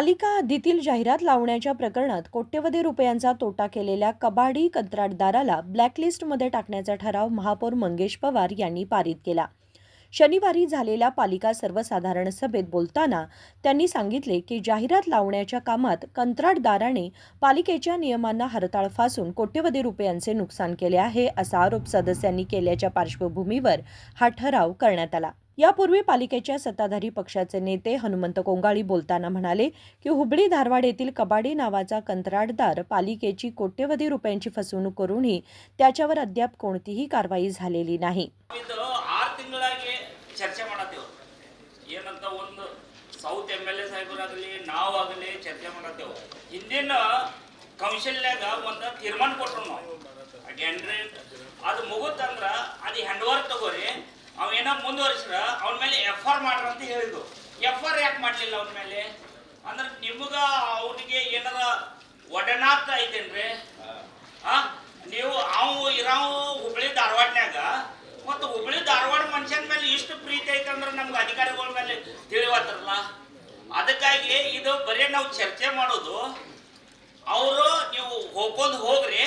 पालिका हद्दीतील जाहिरात लावण्याच्या प्रकरणात कोट्यवधी रुपयांचा तोटा केलेल्या कबाडी कंत्राटदाराला ब्लॅकलिस्टमध्ये टाकण्याचा ठराव महापौर मंगेश पवार यांनी पारित केला. शनिवारी झालेल्या पालिका सर्वसाधारण सभेत बोलताना त्यांनी सांगितले की जाहिरात लावण्याच्या कामात कंत्राटदाराने पालिकेच्या नियमांना हरताळ फासून कोट्यवधी रुपयांचे नुकसान केले आहे असा आरोप सदस्यांनी केल्याच्या पार्श्वभूमीवर हा ठराव करण्यात आला. यापूर्वी पालिकेच्या सत्ताधारी पक्षाचे नेते हनुमंत कोंगाळी बोलताना म्हणाले की हुबळी धारवाड येथील कबाडी नावाचा कंत्राटदार पालिकेची कोट्यवधी रुपयांची फसवणूक करूनही त्याच्यावर अद्याप कोणतीही कारवाई झालेली नाही ಇದು ಆರು ತಿಂಗಳಾಗಿ ಚರ್ಚೆ ಮಾಡತ್ತೇವೆ ಏನಂತ ಒಂದು ಸೌತ್ ಎಮ್ ಎಲ್ ಎ ಸಾಹೇಬರಾಗಲಿ ನಾವಾಗಲಿ ಚರ್ಚೆ ಮಾಡತ್ತೇವೆ ಹಿಂದಿನ ಕೌನ್ಸಿಲ್ನ್ಯಾಗ ಒಂದು ತೀರ್ಮಾನ ಕೊಟ್ರು ನಾವು ಅಗೇನ್ರಿ ಅದು ಮುಗುತ್ತಂದ್ರ ಅದು ಹ್ಯಾಂಡ್ ಓವರ್ ತಗೋರಿ ಅವೇನ ಮುಂದುವರಿಸ್ರ ಅವನ ಮೇಲೆ ಎಫ್ ಆರ್ ಮಾಡ್ರಿ ಅಂತ ಹೇಳಿದ್ರು. ಎಫ್ ಆರ್ ಯಾಕೆ ಮಾಡಲಿಲ್ಲ ಅವನ ಮೇಲೆ? ಅಂದ್ರೆ ನಿಮ್ಗ ಅವನಿಗೆ ಏನಾರ ಒಡನಾಟ ಐತೇನ್ರಿ? ಆ? ನೀವು ಅವು ಇರಾವು ಹುಬ್ಳಿ ಧಾರವಾಡನ್ಯಾಗ, ಮತ್ತು ಹುಬ್ಳಿ ಧಾರವಾಡ ಮನುಷ್ಯನ ಮೇಲೆ ಇಷ್ಟು ಪ್ರೀತಿ ಐತಂದ್ರೆ ನಮ್ಗೆ ಅಧಿಕಾರಿಗಳ ಮೇಲೆ ತಿಳಿವತ್ತರಲ್ಲ ಅದಕ್ಕಾಗಿ ಇದು ಬರೀ ನಾವು ಚರ್ಚೆ ಮಾಡೋದು. ಅವರು ನೀವು ಹೋಗ್ಕೊಂಡು ಹೋಗ್ರಿ,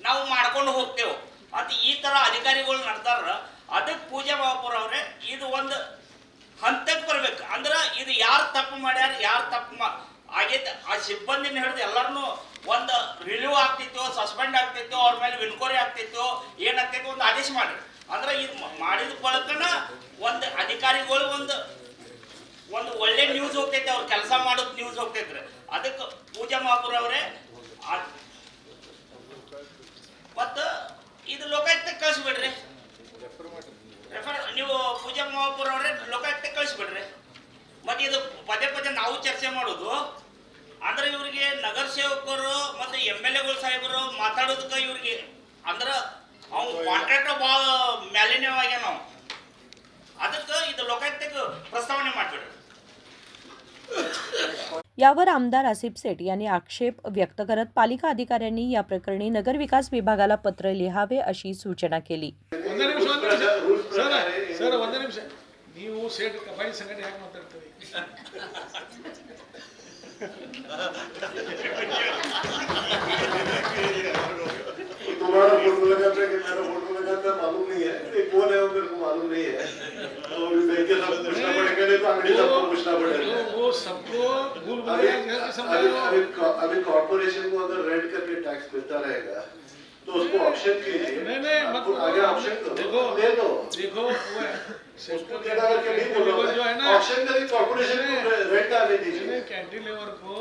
ನಾವು ಮಾಡ್ಕೊಂಡು ಹೋಗ್ತೇವೆ. ಅದು ಈ ಥರ ಅಧಿಕಾರಿಗಳು ನಡ್ತಾರ ಅದಕ್ಕೆ ಪೂಜಾ ಬಾಬುರ್ ಅವರೇ, ಇದು ಒಂದು ಹಂತಕ್ಕೆ ಬರ್ಬೇಕು. ಅಂದ್ರೆ ಇದು ಯಾರು ತಪ್ಪು ಮಾಡ್ಯಾರ, ಯಾರು ತಪ್ಪು ಮಾ ಆಗೈತೆ ಆ ಸಿಬ್ಬಂದಿನ ಹಿಡಿದು ಎಲ್ಲರನ್ನೂ ಒಂದು ರಿಲೀವ್ ಆಗ್ತಿತ್ತು ಸಸ್ಪೆಂಡ್ ಆಗ್ತಿತ್ತು, ಅವ್ರ ಮೇಲೆ ಇನ್ಕ್ವೈರಿ ಆಗ್ತಿತ್ತು, ಏನಾಗ್ತಿತ್ತು ಒಂದು ಆದೇಶ ಮಾಡ್ರಿ. ಅಂದ್ರೆ ಇದು ಮಾಡಿದ ಬಳಕನ ಒಂದು ಅಧಿಕಾರಿಗಳು ಒಂದು ಒಂದು ಒಳ್ಳೆ ನ್ಯೂಸ್ ಹೋಗ್ತೈತೆ, ಅವ್ರು ಕೆಲಸ ಮಾಡೋದು ನ್ಯೂಸ್ ಹೋಗ್ತೈತ್ರಿ. ಅದಕ್ಕೆ ಪೂಜಾ ಮಹಾಪುರ ಅವರೇ ಮತ್ತು ಚರ್ಚೆ ಮಾಡೋದು ಅಂದ್ರೆ ಇವ್ರಿಗೆ ನಗರ ಸೇವಕರು ಮತ್ತು ಎಮ್ ಎಲ್ ಎಗಳು ಸಾಹೇಬರು ಮಾತಾಡೋದಕ್ಕೆ ಇವ್ರಿಗೆ ಅಂದ್ರೆ ಅವ್ನು ಕಾಂಟ್ರಾಕ್ಟ್ ಭಾಳ ಮ್ಯಾಲಿನ್ಯವಾಗ್ಯ ನಾವು ಅದಕ್ಕೆ ಇದು ಲೋಕಾಯುಕ್ತಕ್ಕೆ ಪ್ರಸ್ತಾವನೆ ಮಾಡಿಬಿಡ್ರಿ यावर आमदार आसिफ सेठ यांनी आक्षेप व्यक्त करत पालिका अधिकाऱ्यांनी या प्रकरणी नगरविकास विभागाला पत्र लिहावे अशी सूचना केली ಒಂದೇ ನಿಮಿಷ ಒಂದೇ ನಿಮಿಷ ಸರ್ ಸರ್ ಒಂದೇ ನಿಮಿಷ ನೀವು ಸೇಟ್ ಕಬಾಡಿ ಸಂಘಟನೆ ಯಾಕೆ ಮಾತಾಡ್ತೀರಿ तुम्हारा फोटो लगाता है कि मेरा लगाता है मालूम नहीं है ये कौन है वो मेरे को मालूम नहीं है तो अभी बैंक के साथ पूछना पड़ेगा नहीं तो अंगड़ी सबको पूछना पड़ेगा वो- सबको भूल भुलैया अभी अभी कॉर्पोरेशन को अगर रेंट करके टैक्स मिलता रहेगा तो उसको ऑप्शन कीजिए नहीं नहीं मत आपको आगे ऑप्शन करो देखो दे दो देखो वो है उसको देना करके नहीं बोल लेबर जो है रहा ना ऑप्शन करिए कॉर्पोरेशन को रेंट आने दीजिए कैंटीन लेबर को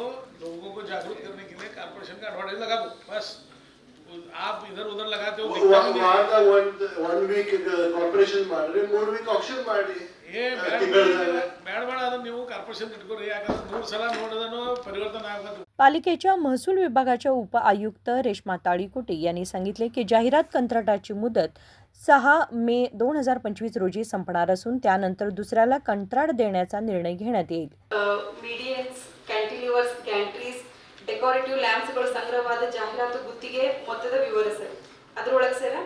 लोगों को जागरूक करने के लिए कारपोरेशन का एडवर्टाइज लगा दो बस आप इधर उधर लगाते हो दिखता भी नहीं है। वहाँ का वन वन वीक कॉर्पोरेशन ಮಾಡಿ ಮೂರ್ ವೀಕ್ ಆಪ್ಷನ್ ಮಾಡಿ ಏ ಬ್ಯಾಡ ತಿಂಗಳ ಬ್ಯಾಡ ಬೇಡ ಅದನ್ನ ನೀವು ಕಾರ್ಪೊರೇಷನ್ ಇಟ್ಕೊರಿ ಯಾಕಂದ್ರೆ ಮೂರು ಸಲ ನೋಡಿದನು ಪರಿವರ್ತನೆ ಆಗೋದು पालिकेच्या महसूल विभागाच्या उप आयुक्त रेश्मा ताळीकुटे यांनी सांगितले की जाहिरात कंत्राटाची मुदत सहा मे दोन हजार पंचवीस रोजी संपणार असून त्यानंतर दुसऱ्याला कंत्राट देण्याचा निर्णय घेण्यात येईल ಮೀಡಿಯನ್ಸ್ ಕ್ಯಾಂಟಿಲಿವರ್ಸ್ ಗ್ಯಾಂಟ್ರೀಸ್ ಡೆಕೋರೇಟಿವ್ ಲ್ಯಾಂಪ್ಸ್ಗಳು ಸಂಗ್ರಹವಾದ ಜಾಹೀರಾತು ಗುತ್ತಿಗೆ ಮೊತ್ತದ ವಿವರ ಸರ್ ಅದರೊಳಗೆ ಸರ್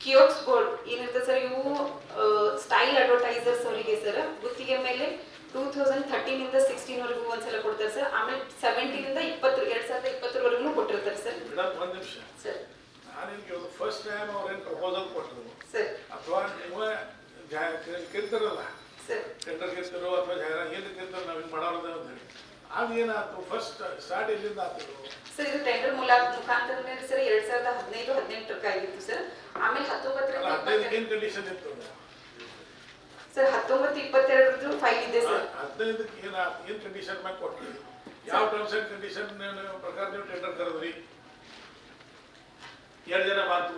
ಕಿಯೋಕ್ಸ್ ಬೋರ್ಡ್ ಏನಿರ್ತದೆ ಸರ್ ಇವು ಸ್ಟೈಲ್ ಅಡ್ವರ್ಟೈಸರ್ಸ್ ಅವರಿಗೆ ಸರ್ ಗುತ್ತಿಗೆ ಮೇಲೆ ಟೂ ತೌಸಂಡ್ ಥರ್ಟೀನಿಂದ ಸಿಕ್ಸ್ಟೀನ್ವರೆಗೂ ಒಂದ್ಸಲ ಕೊಡ್ತಾರೆ ಸರ್. ಆಮೇಲೆ ಸೆವೆಂಟೀನಿಂದ ಇಪ್ಪತ್ತು ಎರಡು ಸಾವಿರದ ಇಪ್ಪತ್ತರವರೆಗೂ ಕೊಟ್ಟಿರ್ತಾರೆ ಸರ್. ಒಂದು ನಿಮಿಷ. ಸರ್. ನಾನು ನಿಮಗೆ ಫಸ್ಟ್ ಟೈಮ್ ಅವ್ರೇನು ಪ್ರಪೋಸಲ್ ಕೊಟ್ಟರು ಸರ್. ಅಥವಾ ನೀವು ಕೇಳ್ತಾರಲ್ಲ? ಸರ್. ಟೆಂಡರ್ ಕೇಳ್ತಾರೋ ಅಥವಾ ಜಾಗ ಏನು ಕೇಳ್ತಾರೋ ನಾವು ಹಿಂಗೆ ಮಾಡೋದು ಅಂತ ಹೇಳಿ. ಅದೇನಾಯ್ತು ಫಸ್ಟ್ ಸ್ಟಾರ್ಟ್ ಎಲ್ಲಿಂದ ಆಯ್ತು ಸರ್ ಇದು ಟೆಂಡರ್ ಮೂಲ ಮುಖಾಂತರ ಸರ್ ಎರಡ್ ಸಾವಿರದ ಹದಿನೈದು ಹದಿನೆಂಟರಕ್ಕೆ ಆಗಿತ್ತು ಸರ್. ಆಮೇಲೆ ಹದಿನೈದು ಇಪ್ಪತ್ತೆರಡು ಏನು ಕಂಡೀಷನ್ ಇತ್ತು? ಸರ್ ಹತ್ತೊಂಬತ್ತು ಇಪ್ಪತ್ತೆರಡರದ್ದು ಫೈಲ್ ಇದೆ ಸರ್. ಹದಿನೈದಕ್ಕೆ ಏನು ಏನು ಕಂಡೀಷನ್ ಮ್ಯಾಗ ಯಾವ ಟರ್ಮ್ಸ್ ಆ್ಯಂಡ್ ಕಂಡೀಷನ್ ಪ್ರಕಾರ ನೀವು ಟೆಂಡರ್ ಕರೆದ್ರಿ? ಎರಡು ಜನ ಮಾತು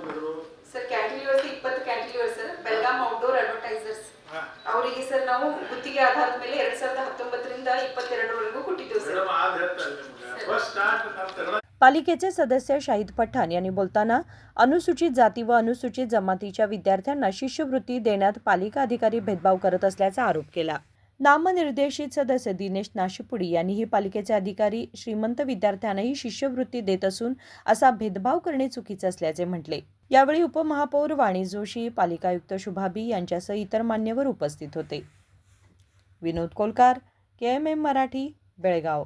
ಸರ್ ಕ್ಯಾಂಟಿಲಿವರ್ಸ್ ಇಪ್ಪತ್ತು cantilevers sir. Belgaum outdoor advertisers ಅವರಿಗೆ ಸರ್ ನಾವು ಗುತ್ತಿಗೆ ಆಧಾರದ ಮೇಲೆ ಎರಡ್ ಸಾವಿರದ ಹತ್ತೊಂಬತ್ತರಿಂದ ಇಪ್ಪತ್ತೆರಡರವರೆಗೂ ಕೊಟ್ಟಿದ್ದೇವೆ ಸರ್. ಫಸ್ಟ್ ಸ್ಟಾರ್ಟ್ ನಮ್ಮ पालिकेचे सदस्य शाहिद पठाण यांनी बोलताना अनुसूचित जाती व अनुसूचित जमातीच्या विद्यार्थ्यांना शिष्यवृत्ती देण्यात पालिका अधिकारी भेदभाव करत असल्याचा आरोप केला. नामनिर्देशित सदस्य दिनेश नाशिपुडी यांनीही पालिकेचे अधिकारी श्रीमंत विद्यार्थ्यांनाही शिष्यवृत्ती देत असून असा भेदभाव करणे चुकीचे असल्याचे म्हटले. यावेळी उपमहापौर वाणी जोशी पालिका आयुक्त शुभाबी यांच्यासह इतर मान्यवर उपस्थित होते. Vinod Kolkar K M M Marathi Belgaum.